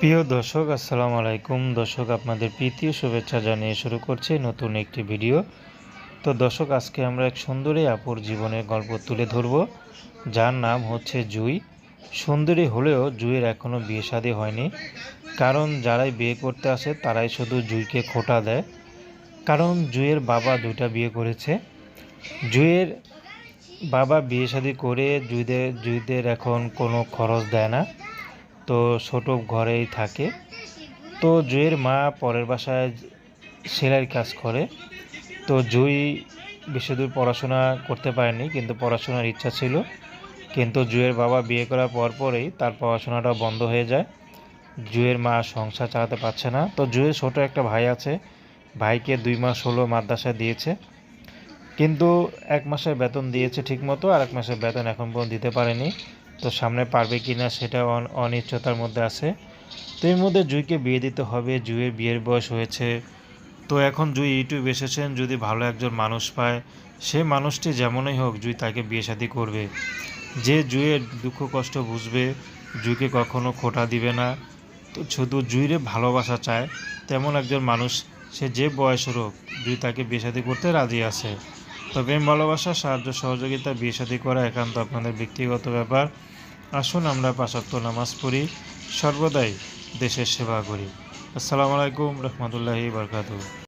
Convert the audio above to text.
প্রিয় দর্শক, আসসালামু আলাইকুম। দর্শক, আপনাদের প্রীতি ও শুভেচ্ছা জানিয়ে শুরু করছে নতুন একটি ভিডিও। তো দর্শক, আজকে আমরা এক সুন্দরী আপুর জীবনের গল্প তুলে ধরব। যার নাম হচ্ছে জুই। সুন্দরী হলেও জুইয়ের এখনও বিয়ে শাদী হয়নি। কারণ যারাই বিয়ে করতে আসে, তারাই শুধু জুইকে খোটা দেয়। কারণ জুইয়ের বাবা দুইটা বিয়ে করেছে। জুইয়ের বাবা বিয়ে শাদী করে জুইদের জুইদের এখন কোনো খরচ দেয় না। তো ছোট ঘরেই থাকে। তো জুইয়ের মা পরের বাসায় সেলাইয়ের কাজ করে। তো জুই বেশি দূর পড়াশোনা করতে পারেনি, কিন্তু পড়াশোনার ইচ্ছা ছিল। কিন্তু জুয়ের বাবা বিয়ে করার পর পরেই তার পড়াশোনাটা বন্ধ হয়ে যায়। জুয়ের মা সংসার চালাতে পারছে না। তো জুয়ের ছোট একটা ভাই আছে, ভাইকে দুই মাস হলো মাদ্রাসা দিয়েছে। কিন্তু এক মাসের বেতন দিয়েছে ঠিকমতো, আর এক মাসের বেতন এখন পর্যন্ত দিতে পারেনি। তো সামনে পারবে কি না সেটা অন- অনিশ্চয়তার মধ্যে আছে। তো এর মধ্যে জুইকে বিয়ে দিতে হবে, জুইয়ের বিয়ের বয়স হয়েছে। তো এখন জুই ইউটিউব এসেছেন, যদি ভালো একজন মানুষ পায়, সে মানুষটি যেমনই হোক জুই তাকে বিয়ে শাদী করবে। যে জুইয়ের দুঃখ কষ্ট বুঝবে, জুইকে কখনো খোটা দিবে না। তো শুধু জুইরে ভালোবাসা চায়, তেমন একজন মানুষ, সে যে বয়সের হোক, জুই তাকে বিয়ে শাদী করতে রাজি আছে। তো প্রেম ভালোবাসা, সাহায্য, সহযোগিতা, বিয়ে শাদী করা একান্ত আপনাদের ব্যক্তিগত ব্যাপার। আসুন আমরা পাশাক্ত নামাজ পড়ি, সর্বদাই দেশের সেবা করি। আসসালামু আলাইকুম রহমতুল্লাহি বরকাতু